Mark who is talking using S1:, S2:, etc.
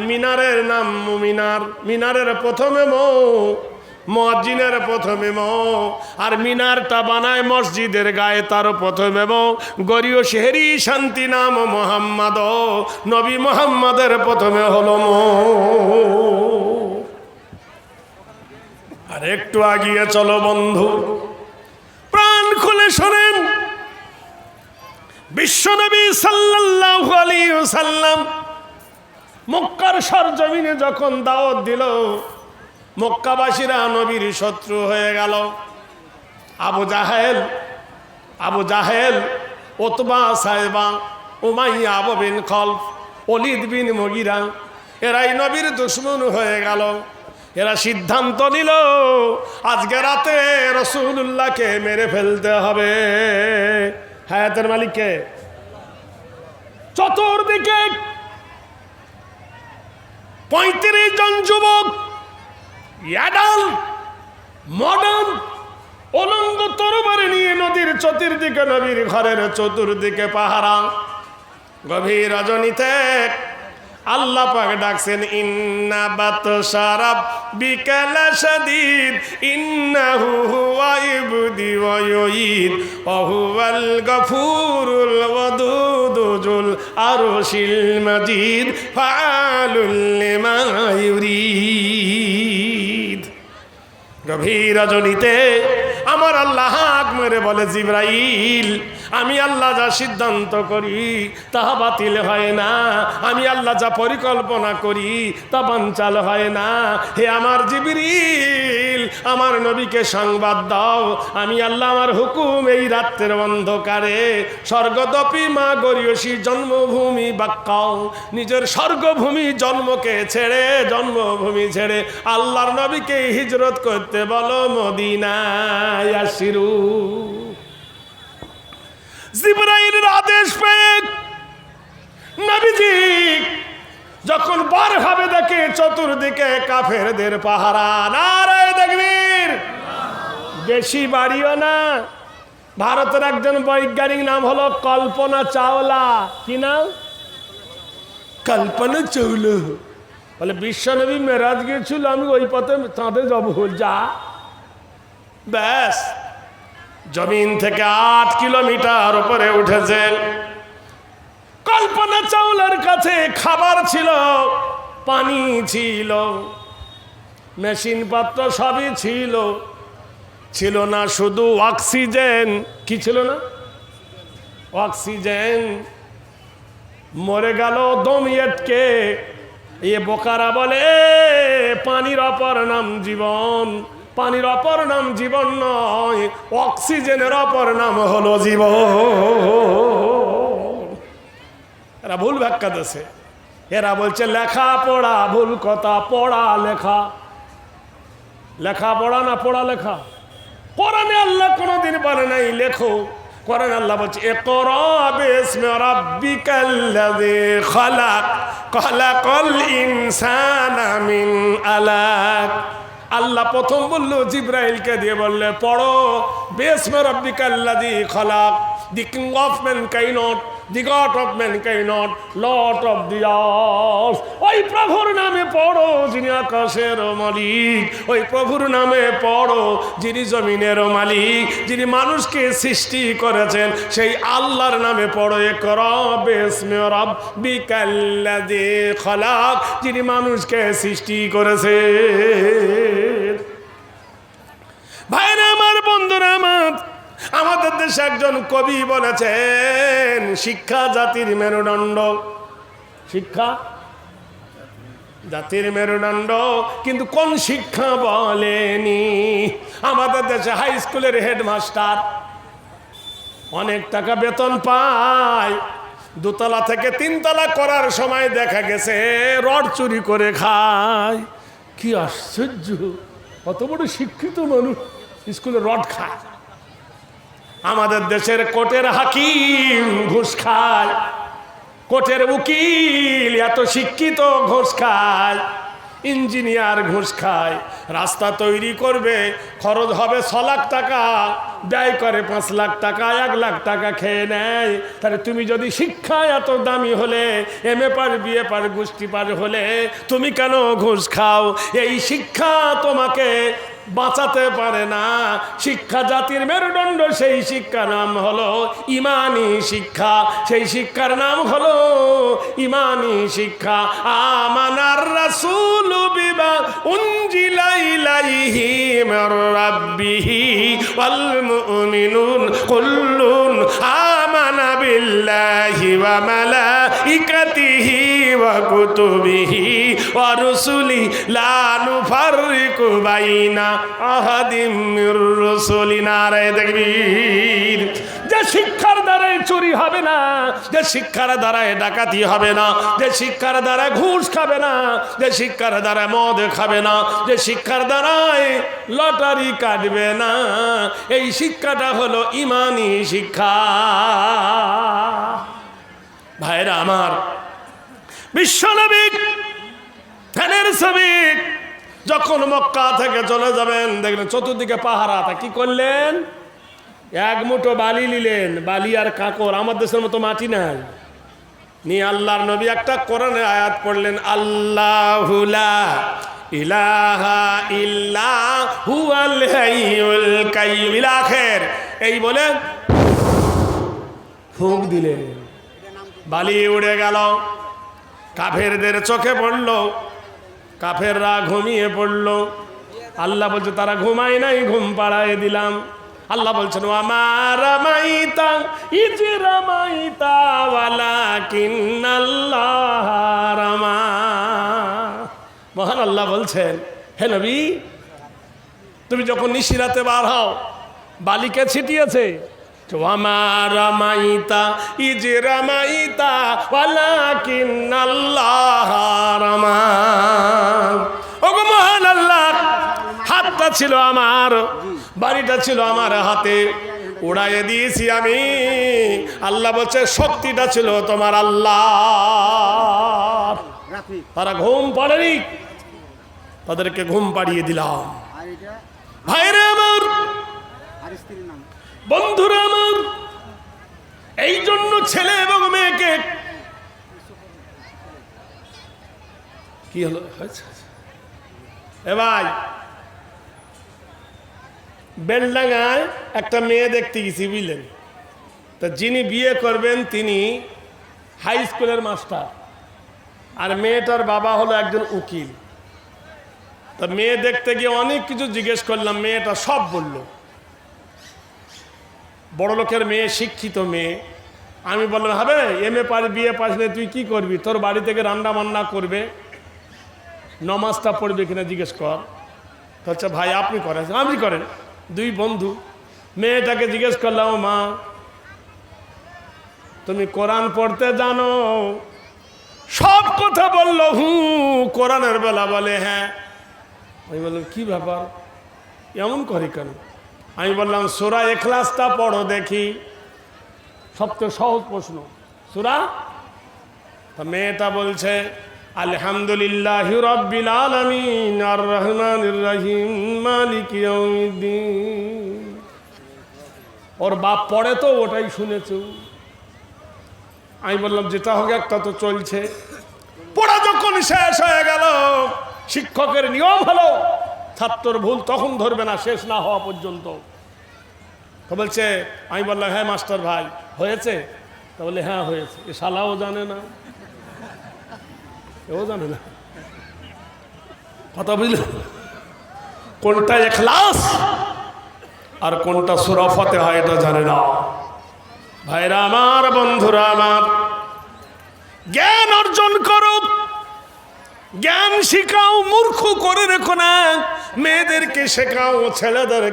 S1: মিনারের নাম মিনার মিনারের প্রথমে মৌ মসজিদের প্রথমে মৌ। আর মিনারটা বানায় মসজিদের গায়ে, তার প্রথমে মৌ। গরিয় শেহরি শান্তি নাম মোহাম্মদ, নবী মোহাম্মদের প্রথমে হলো মৌ। আর একটু আগিয়ে চলো বন্ধু। প্রাণ খুলে শোনেন। বিশ্বনবী সাল্লাল্লাহু সাল্লাম মক্কার সরজমিনে যখন দাওয়াত দিল, মক্কাবাসীরা নবীর শত্রু হয়ে গেল। আবু জাহেল আবু জাহেল ওতবা সাহেবা, উমাইয়া, আবু বিন খলফ অলিদ বিন মগিরা, এরাই নবীর দুশ্মন হয়ে গেল। এরা সিদ্ধান্ত নিল, আজকে রাতে রসুল্লাহকে মেরে ফেলতে হবে। হায়াতের মালিককে। চতুর্দিকে পঁয়ত্রিশ জন যুবক মডার্ন অলঙ্গ তরবারি নিয়ে নদীর চতুর্দিকে, নবীর ঘরের চতুর্দিকে পাহারা। গভীর রজনীতে আল্লাহ পাক ডাকছেন, ইন্না বাত সারাব বিকাল শাদীদ, ইন্নাহু হুয়া ইবদি ওয়া ইউঈদ ওয়া হুয়াল গফুরুল ওয়াদুদুল আরশিল মাজিদ, ফাআলুল লিমা ইউরিদ। গভীর রজনীতে আমার আল্লাহ মেরে বলে জিব্রাইল, আমি আল্লাহ যা সিদ্ধান্ত করি তাহা বাতিল হয় না। আমি আল্লাহ যা পরিকল্পনা করি তা বাঞ্চাল হয় না। হে আমার জিবরিল আমার নবীকে সংবাদ দাও। আমি আল্লাহ আমার হুকুম এই রাত্রের অন্ধকারে স্বর্গদপি মা গরিয়সী জন্মভূমি বাক্যাও নিজের স্বর্গভূমি জন্মকে ছেড়ে, জন্মভূমি ছেড়ে আল্লাহর নবীকে হিজরত করতে বলো মদিনায় আসিরু। জিব্রাইলের আদেশ পেয়ে নবীজি যখন বার হবে দেখে চতুর্দিকে কাফেরদের পাহারা। নারায় দেখবীর বেশি বাড়িও না। ভারতের একজন বৈজ্ঞানিক নাম হলো কল্পনা চাওলা। কি নাম? কল্পনা চাওলা। বলে বিশ্বনবী মেরাজ গিয়েছিল আমি ওই পথে চাঁদে যাব যা। ব্যাস। জমিন থেকে আট কিলোমিটার উপরে উঠেছেন কল্পনা চাউলের কাছে খাবার ছিল পানি ছিল মেশিন পত্র সবই ছিল। ছিল না শুধু অক্সিজেন কি ছিল না? অক্সিজেন। মরে গেল দম এ বোকারা বলে "এ, পানির অপর নাম জীবন। পানির অপর নাম জীবন নয়, অক্সিজেনের অপর নাম হলো জীবন। এরা ভুল ব্যাখ্যা দেশে এরা বলছে লেখা পড়া ভুল কথা, পড়া লেখা। লেখা পড়া না পড়া লেখা? কোরআনে আল্লাহ কোনোদিন বলে নাই, লেখো। কোরআন আল্লাহ বলছে, ইকরা বিসমি রাব্বিকাল্লাযী খালাক, খালাকাল ইনসানা মিন আলাক। আল্লাহ প্রথম বলল, জিব্রাইলকে দিয়ে বললে, পড়ো। বেসমে রব্বিকাল্লাযী খলাক। The king of mankind the God of mankind lord of the ওই প্রভুর নামে পড়ো, যিনি আকাশের মালিক। ওই প্রভুর নামে পড়ো, যিনি জমিনের মালিক, যিনি মানুষকে সৃষ্টি করেছেন, সেই আল্লাহর নামে পড়ো এ কর করবেসমে রব্বিকাল্লাযী খালাক, যিনি মানুষকে সৃষ্টি করেছেন ভাইরা আমার, বন্ধুরা আমার, আমাদের দেশে একজন কবি বলেছেন, শিক্ষা জাতির মেরুদণ্ড। শিক্ষা? জাতির মেরুদণ্ড। কিন্তু কোন শিক্ষা বলেনি? আমাদের দেশে হাই স্কুলের হেডমাস্টার অনেক টাকা বেতন পায়। দুতলা থেকে তিনতলা করার সময় দেখা গেছে, রড চুরি করে খায়। কি আশ্চর্য! কত বড় শিক্ষিত মানুষ স্কুলে রড খায়। আমাদের দেশের কোর্টের হাকিম ঘুষ খায়। কোর্টের উকিল এত শিক্ষিত ঘুষ খায়। ইঞ্জিনিয়ার ঘুষ খায়। রাস্তা তৈরি করবে, খরচ হবে ছ লাখ টাকা। ব্যয় করে পাঁচ লাখ টাকা, এক লাখ টাকা খেয়ে নেয়। তাহলে তুমি যদি শিক্ষায় এত দামি হলে এম এ পার বিয়ে পার, গোষ্ঠী পার হলে, তুমি কেন ঘুষ খাও? এই শিক্ষা তোমাকে বাঁচাতে পারে না। শিক্ষা জাতির মেরুদণ্ড, সেই শিক্ষার নাম হলো ইমানি শিক্ষা। সেই শিক্ষার নাম হলো ইমানি শিক্ষা। আমানার ইলাইহি মির রাব্বিহি ওয়াল মুমিনুন কুল্লুন আমানা বিল্লাহি ওয়া মালাইকাতিহি ওয়া কুতুবিহি ওয়া রুসুলি লা নুফাররিকু বাইনা যে শিক্ষার দ্বারাই চুরি হবে না, যে শিক্ষার দ্বারাই ডাকাতি হবে না, যে শিক্ষার দ্বারা ঘুষ খাবে না, যে শিক্ষার দ্বারা মদ খাবে না, যে শিক্ষার দ্বারাই লটারি কাটবে না, এই শিক্ষাটা হলো ইমানি শিক্ষা। ভাইরা আমার বিশ্বনবী ধ্যানের ছবি, যখন মক্কা থেকে চলে যাবেন, দেখলেন চতুর্দিকে পাহারা, তা কি করলেন? এক মুঠো বালি নিলেন, বালি আর কাকর, আমার দেশের মতো মাটি নাই। নিয়ে আল্লাহর নবী একটা কোরআনে আয়াত পড়লেন আল্লাহুলা ইলাহা ইল্লা হুয়াল হাইয়ুল কাইয়ুম ইলা আখির। এই বলে ফুঁক দিলেন। বালি উড়ে গেল। কাফেরদের চোখে পড়ল, কাফেররা ঘুমিয়ে পড়ল। আল্লাহ বলছে, তারা ঘুমায় নাই, ঘুম পাড়ায় দিলাম। আল্লাহ বলছেন আমার রামাইতা, ইজ রামাইতা ওয়ালা কিন্নাল্লাহ রামা। মহান আল্লাহ বলছেন, হে নবী, তুমি যখন নিশিরাতে বার হও, বালিকে ছিটিয়েছে আমার রামাইতা, ইজ রামাইতা ওয়ালাকিন আল্লাহ রামা। ছিল আমার, বাড়িটা ছিল আমার হাতে। উড়াইয়ে দিয়েছি আমি। আল্লাহ বলছে, শক্তিটা ছিল তোমার আল্লাহ তারা ঘুম পড়েনি। তাদেরকে ঘুম পাড়িয়ে দিলাম। ভাইরে আমার, বন্ধুরা আমার, এই জন্য ছেলে এবং মেয়েকে কি হলো? এ ভাই বেলডাঙ্গায় একটা মেয়ে দেখতে গেছি, বুঝলেন? তা যিনি বিয়ে করবেন তিনি হাই স্কুলের মাস্টার আর মেয়েটার বাবা হলো একজন উকিল। তা মেয়ে দেখতে গিয়ে অনেক কিছু জিজ্ঞেস করলাম, মেয়েটা সব বলল। বড় লোকের মেয়ে, শিক্ষিত মেয়ে। আমি বললাম, হবে, M A pass B A pass নিয়ে তুই কি করবি? তোর বাড়ি থেকে রান্না বান্না করবে। নমাজটা পড়বে কিনা জিজ্ঞেস কর। তো ভাই, আপনি করেন। আপনি করেন। দুই বন্ধু, মেয়েটাকে জিজ্ঞেস করলাম মা, তুমি কোরআন পড়তে জানো? সব কথা বলল, হু, কোরআনের বেলা বলে হ্যাঁ। আমি বললাম, কি ব্যাপার? এমন করে কেন? আমি বললাম, সুরা এখলাসটা পড়ো দেখি। সবচেয়ে সহজ প্রশ্ন, সুরা? তা মেয়েটা বলছে আলহামদুলিল্লাহ রব্বিল আলামিন আর রহমান রহিম, মালিক ওর বাপ পড়ে তো, ওটাই শুনেছ। আমি বললাম, যেটা হোক, একটা তো চলছে। পড়া যখন শেষ হয়ে গেল, শিক্ষকের নিয়ম হলো, ছাত্রর ভুল তখন ধরবে না, শেষ না হওয়া পর্যন্ত। তো বলছে, আমি বললাম হ্যাঁ মাস্টার ভাই, হয়েছে? তা বলে হ্যাঁ হয়েছে। এ শালাও জানে না। এও জানে না কথা বুঝল কোনটা এখলাস আর কোনটা সুরফতে হয় এটা জানে না ভাইরা আমার বন্ধুরা আমার জ্ঞান অর্জন করো জ্ঞান শিখাও মূর্খ করে রেখো না মেয়েদেরকে শেখাও ছেলেদের